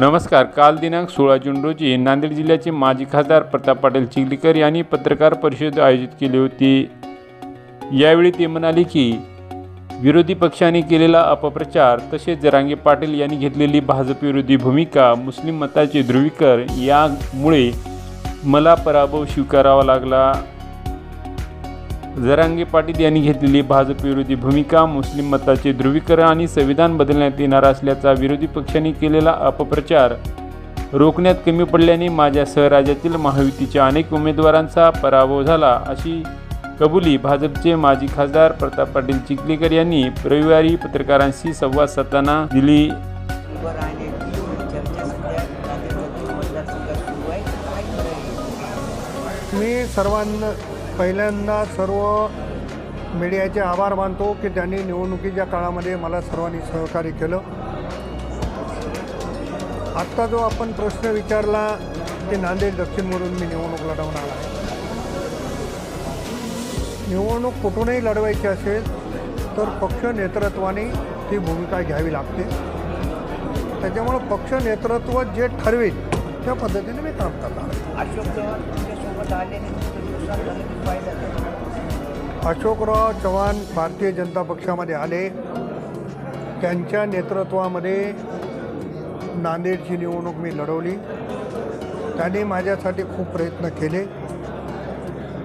नमस्कार काल दिनांक सोळा जून रोजी नांदेड जिल्ह्याचे माजी खासदार प्रताप पाटील चिखलीकर यांनी पत्रकार परिषद आयोजित केली होती. यावेळी ते म्हणाले की विरोधी पक्षाने केलेला अपप्रचार तसेच जरांगे पाटील यांनी घेतलेली भाजपविरोधी भूमिका मुस्लिम मताचे ध्रुवीकर यामुळे मला पराभव स्वीकारावा लागला. जरांगे पाटील यांनी घेतलेली भाजप विरोधी भूमिका मुस्लिम मताचे ध्रुवीकरण आणि संविधान बदलण्यात येणार असल्याचा विरोधी पक्षांनी केलेला अपप्रचार रोखण्यात कमी पडल्याने माझ्यासह राज्यातील महायुतीच्या अनेक उमेदवारांचा पराभव झाला अशी कबुली भाजपचे माजी खासदार प्रताप पाटील चिखलीकर यांनी रविवारी पत्रकारांशी संवाद साधताना दिली. मी सर्वांना पहिल्यांदा सर्व मीडियाचे आभार मानतो की त्यांनी निवडणुकीच्या काळामध्ये मला सर्वांनी सहकार्य केलं. आत्ता जो आपण प्रश्न विचारला ते नांदेड दक्षिणमधून मी निवडणूक लढवणार आहे. निवडणूक कुठूनही लढवायची असेल तर पक्ष नेतृत्वाने ती भूमिका घ्यावी लागते. त्याच्यामुळं पक्ष नेतृत्व जे ठरवेल त्या पद्धतीने मी काम करणार अशोकराव चव्हाण भारतीय जनता पक्षामध्ये आले. त्यांच्या नेतृत्वामध्ये नांदेडची निवडणूक मी लढवली. त्यांनी माझ्यासाठी खूप प्रयत्न केले.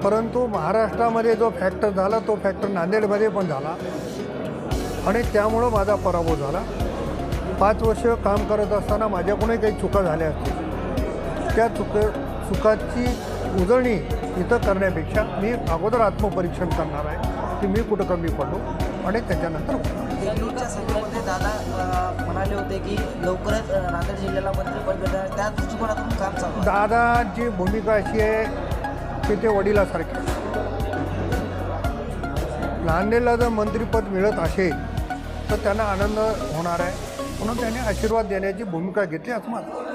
परंतु महाराष्ट्रामध्ये जो फॅक्टर झाला तो फॅक्टर नांदेडमध्ये पण झाला. आणि त्यामुळं माझा पराभव झाला. पाच वर्ष काम करत असताना माझ्याकडूनही काही चुका झाल्या असतील. त्या चुक चुकाची उजळणी इथं करण्यापेक्षा मी अगोदर आत्मपरीक्षण करणार आहे की मी कुठं कमी पडलो आणि त्याच्यानंतर सभेमध्ये दादा म्हणाले होते की लवकरच नांदेड जिल्ह्याला मंत्रिपद भेटणार त्या दृष्टिकोनातून काम चालू आहे. दादाची भूमिका अशी आहे की ते वडिलासारखे. नांदेडला जर मंत्रिपद मिळत असेल तर त्यांना आनंद होणार आहे म्हणून त्यांनी आशीर्वाद देण्याची भूमिका घेतली असं माझं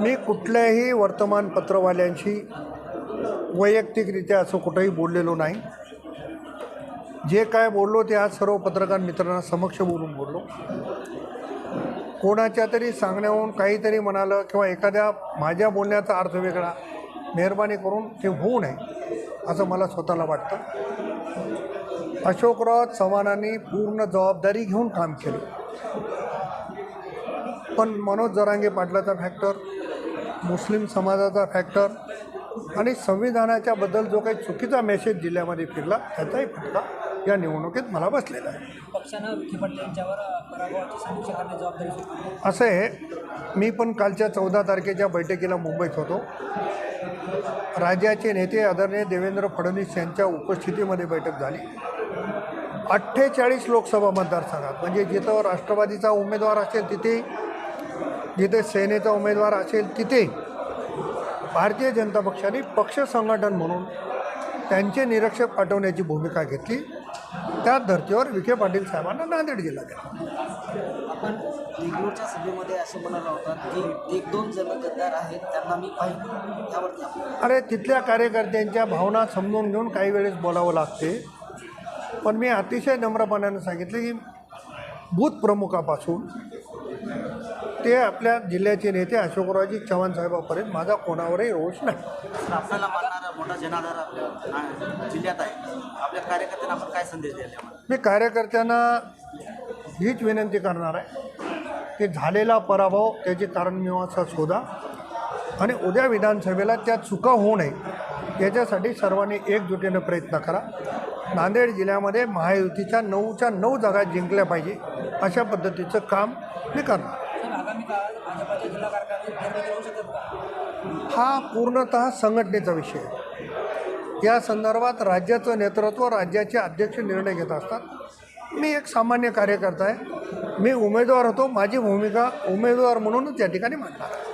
मी कुठल्याही वर्तमानपत्रवाल्यांशी वैयक्तिकरित्या असं कुठंही बोललेलो नाही. जे काय बोललो ते आज सर्व पत्रकार मित्रांना समक्ष बोलून बोललो. कोणाच्या तरी सांगण्याहून काहीतरी म्हणालं किंवा एखाद्या माझ्या बोलण्याचा अर्थ वेगळा मेहरबानी करून ते होऊ नये असं मला स्वतःला वाटतं. अशोकराव चव्हाणांनी पूर्ण जबाबदारी घेऊन काम केले. पण मनोज जरांगे पाटलाचा फॅक्टर मुस्लिम समाजाचा फॅक्टर आणि संविधानाच्या बद्दल जो काही चुकीचा मेसेज जिल्ह्यामध्ये फिरला त्याचाही फटका या निवडणुकीत मला बसलेला आहे. असं आहे मी पण कालच्या चौदा तारखेच्या बैठकीला मुंबईत होतो. राज्याचे नेते आदरणीय देवेंद्र फडणवीस यांच्या उपस्थितीमध्ये बैठक झाली. अठ्ठेचाळीस लोकसभा मतदारसंघात म्हणजे जिथं राष्ट्रवादीचा उमेदवार असेल तिथे जिथे सेनेचा उमेदवार असेल तिथे भारतीय जनता पक्षाने पक्ष संघटन म्हणून त्यांचे निरीक्षक पाठवण्याची भूमिका घेतली. त्या धर्तीवर विखे पाटील साहेबांना नांदेड जिल्हा दिला आपण सभेमध्ये असं म्हणाला होता की एक दोन जण गद्दार आहेत त्यांना मी त्यावरती अरे तिथल्या कार्यकर्त्यांच्या भावना समजून घेऊन काही वेळेस बोलावं लागते. पण मी अतिशय नम्रपणाने सांगितले की बूथ प्रमुखापासून ते आपल्या जिल्ह्याचे नेते अशोकरावजी चव्हाण साहेबापर्यंत माझा कोणावरही रोष नाही. आपल्याला मानणारा मोठा जनाधार आपल्या आ- जिल्ह्यात आहे. आपल्या कार्यकर्त्यांना आपण काय संदेश यामध्ये? मी कार्यकर्त्यांना हीच विनंती करणार आहे की झालेला पराभव त्याचे कारण मीमांसा शोधा आणि उद्या विधानसभेला त्या चुका होऊ नये याच्यासाठी सर्वांनी एकजुटीनं प्रयत्न करा. नांदेड जिल्ह्यामध्ये महायुतीच्या नऊच्या नऊ जागा जिंकल्या पाहिजे अशा पद्धतीचं काम मी करणार. हा पूर्णतः संघटनेचा विषय आहे. या संदर्भात राज्याचं नेतृत्व राज्याचे अध्यक्ष निर्णय घेत असतात. मी एक सामान्य कार्यकर्ता आहे. मी उमेदवार होतो. माझी भूमिका उमेदवार म्हणूनच या ठिकाणी मांडणार आहे.